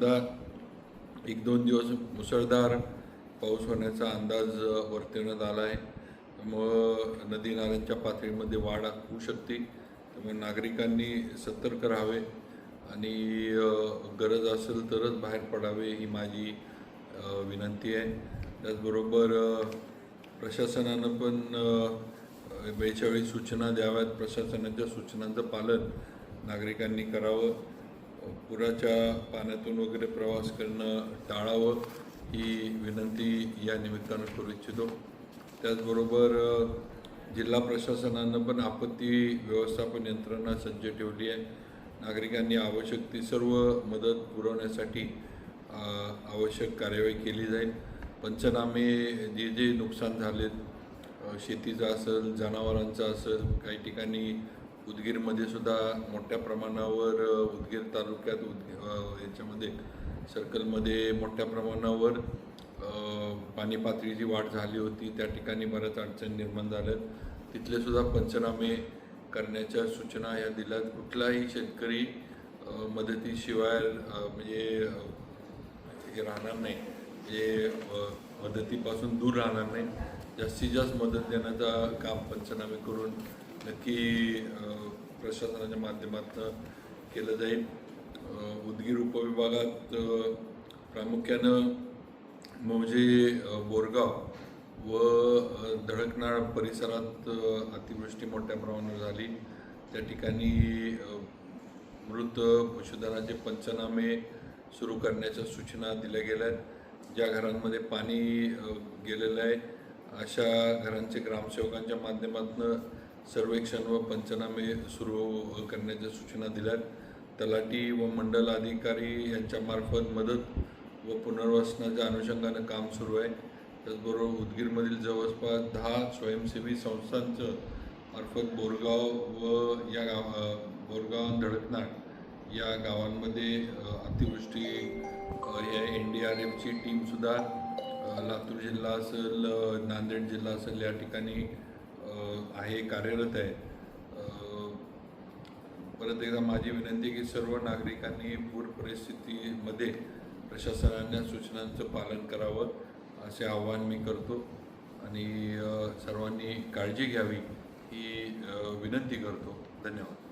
सुद्धा एक दोन दिवस मुसळधार पाऊस होण्याचा अंदाज वर्तवण्यात आला आहे. त्यामुळं नदी नाल्यांच्या पातळीमध्ये वाढ होऊ शकते. त्यामुळे नागरिकांनी सतर्क राहावे आणि गरज असेल तरच बाहेर पडावे ही माझी विनंती आहे. त्याचबरोबर प्रशासनानं पण वेळच्यावेळी वेळच्या वेळी सूचना द्याव्यात. प्रशासनाच्या सूचनांचं पालन नागरिकांनी करावं. पुराच्या पाण्यातून वगैरे प्रवास करणं टाळावं ही विनंती या निमित्तानं करू इच्छितो. त्याचबरोबर जिल्हा प्रशासनानं पण आपत्ती व्यवस्थापन यंत्रणा सज्ज ठेवली आहे. नागरिकांनी आवश्यक ती सर्व मदत पुरवण्यासाठी आवश्यक कार्यवाही केली जाईल. पंचनामे जे जे नुकसान झालेत शेतीचं असेल जनावरांचं असेल काही ठिकाणी उदगीरमध्ये सुद्धा मोठ्या प्रमाणावर उदगीर तालुक्यात उद याच्यामध्ये सर्कलमध्ये मोठ्या प्रमाणावर पाणी पातळीची वाढ झाली होती. त्या ठिकाणी बऱ्याच अडचणी निर्माण झाल्या तिथले सुद्धा पंचनामे करण्याच्या सूचना या दिल्यात. कुठलाही शेतकरी मदतीशिवाय म्हणजे हे राहणार नाही. म्हणजे मदतीपासून दूर राहणार नाही. जास्तीत जास्त मदत देण्याचा काम पंचनामे करून नक्की प्रशासनाच्या माध्यमातून केलं जाईल. उदगीर उपविभागात प्रामुख्यानं म्हणजे, मौजे बोरगाव व धडकनाळ परिसरात अतिवृष्टी मोठ्या प्रमाणावर झाली. त्या ठिकाणी मृत पशुधनाचे पंचनामे सुरू करण्याच्या सूचना दिल्या गेल्या आहेत ज्या घरांमध्ये पाणी गेलेलं आहे अशा घरांचे ग्रामसेवकांच्या माध्यमातून सर्वेक्षण व पंचनामे सुरू करण्याच्या सूचना दिल्या तलाठी व मंडल अधिकारी यांच्यामार्फत मदत व पुनर्वसनाच्या अनुषंगानं काम सुरू आहे. त्याचबरोबर उदगीरमधील जवळपास दहा स्वयंसेवी संस्थांचं मार्फत बोरगाव व या गाव बोरगाव धडकनाट या गावांमध्ये अतिवृष्टी या एन डी आर एफची टीमसुद्धा लातूर जिल्हा असेल नांदेड जिल्हा असेल या ठिकाणी आहे कार्यरत आहे. परत एकदा माझी विनंती आहे की सर्व नागरिकांनी पूर परिस्थितीमध्ये प्रशासनाने सूचनांचं पालन करावं असे आवाहन मी करतो. आणि सर्वांनी काळजी घ्यावी ही विनंती करतो. धन्यवाद.